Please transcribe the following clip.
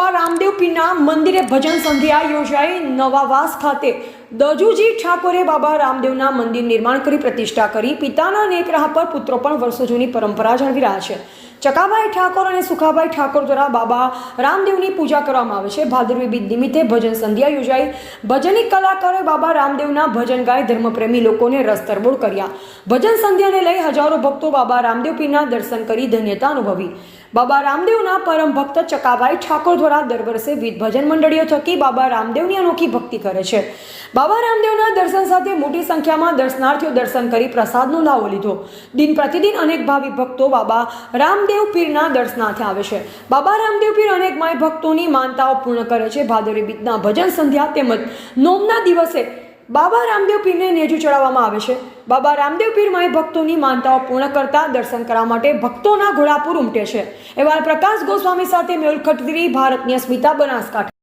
બાબા રામદેવ પીરના મંદિરે ભજન સંધ્યા યોજાઈ નવાવાસ ખાતે. દજુજી ઠાકોરે બાબા રામદેવના મંદિર નિર્માણ કરી પ્રતિષ્ઠા કરી. પિતાના નેક રાહ પર પુત્રો પણ વર્ષો જૂની પરંપરા જાળવી રહ્યા છે. ચકાભાઈ ઠાકોર અને સુખાભાઈ ઠાકોર દ્વારા બાબા રામદેવની પૂજા કરવામાં આવે છે. ભાદરવી બીજ નિમિત્તે ભજન સંધ્યા યોજાઈ. ભજનની કલાકારોએ બાબા રામદેવના ભજન ગાય ધર્મપ્રેમી લોકોને રસ તરબોળ કર્યા. ભજન સંધ્યાને લઈ હજારો ભક્તો બાબા રામદેવ પીરના દર્શન કરી ધન્યતા અનુભવી. બાબા રામદેવના પરમ ભક્ત ચકાભાઈ ઠાકોર દ્વારા દર વર્ષે વિવિધ ભજન મંડળીઓ થકી બાબા રામદેવની અનોખી ભક્તિ કરે છે. બાબા રામદેવના દર્શન સાથે મોટી સંખ્યામાં દર્શનાર્થીઓ દર્શન કરી પ્રસાદનો લાવો લીધો. દિન પ્રતિદિન અનેક ભાવિ ભક્તો બાબા રામદેવ પીરના દર્શનાર્થે આવે છે. બાબા રામદેવ પીર અનેક માય ભક્તોની માનતાઓ પૂર્ણ કરે છે. ભાદરવી બીજના ભજન સંધ્યા તેમજ નોમના દિવસે બાબા રામદેવ પીરને નેજુ ચડાવવામાં આવે છે. બાબા રામદેવ પીર માય ભક્તોની માનતાઓ પૂર્ણ કરતા દર્શન કરવા માટે ભક્તોના ઘોડાપુર ઉમટે છે. એવા પ્રકાશ ગોસ્વામી સાથે ખત્રી ભારતની અસ્મિતા બનાસકાંઠા.